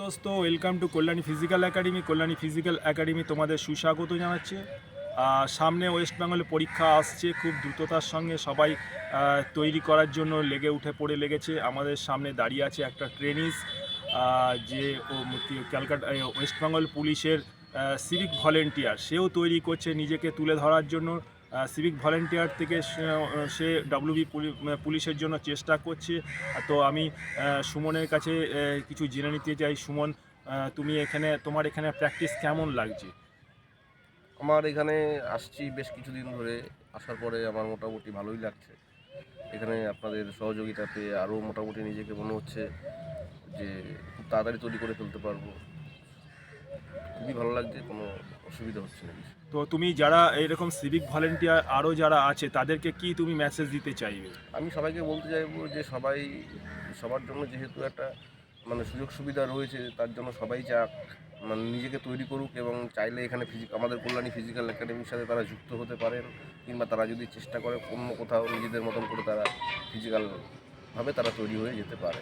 দোস্ত welcome to Kalyani physical academy Kalyani physical academy তোমাদের সুস্বাগত জানাচ্ছে। সামনে ওয়েস্ট বেঙ্গলে পরীক্ষা আসছে খুব দ্রুততার সঙ্গে। সবাই তৈরি করার জন্য লেগে উঠে পড়ে লেগেছে। আমাদের সামনে দাঁড়িয়ে আছে একটা ট্রেনিস যে ও ক্যালকাটা ওয়েস্ট বেঙ্গল পুলিশের সিভিক ভলেন্টিয়ার সেও তৈরি করছে নিজেকে তুলে ধরার জন্য। সিভিক ভলেন্টিয়ার থেকে সে- ডাব্লিউবি পুলিশের জন্য চেষ্টা করছে। তো আমি সুমনের কাছে কিছু জেনে নিতে চাই। সুমন তুমি এখানে, তোমার এখানে প্র্যাকটিস কেমন লাগছে? আমার এখানে আসছি বেশ কিছুদিন ধরে। আসার পরে আমার মোটামুটি ভালোই লাগছে। এখানে আপনাদের সহযোগিতাতে আরও মোটামুটি নিজেকে মনে হচ্ছে যে খুব তাড়াতাড়ি তৈরি করে ফেলতে পারব। খুবই ভালো লাগছে কোনো অসুবিধা হচ্ছে না কিছু। তো তুমি যারা এরকম সিভিক ভলেন্টিয়ার আরও যারা আছে তাদেরকে কি তুমি মেসেজ দিতে চাইবে? আমি সবাইকে বলতে চাইব যে সবাই সবার জন্য যেহেতু একটা মানে সুযোগ সুবিধা রয়েছে তার জন্য সবাই চাক মানে নিজেকে তৈরি করুক এবং চাইলে এখানে ফিজিক আমাদের কল্যাণী ফিজিক্যাল একাডেমির সাথে তারা যুক্ত হতে পারেন কিংবা তারা যদি চেষ্টা করে অন্য কোথাও নিজেদের মতন করে তারা ফিজিক্যালভাবে তারা তৈরি হয়ে যেতে পারে।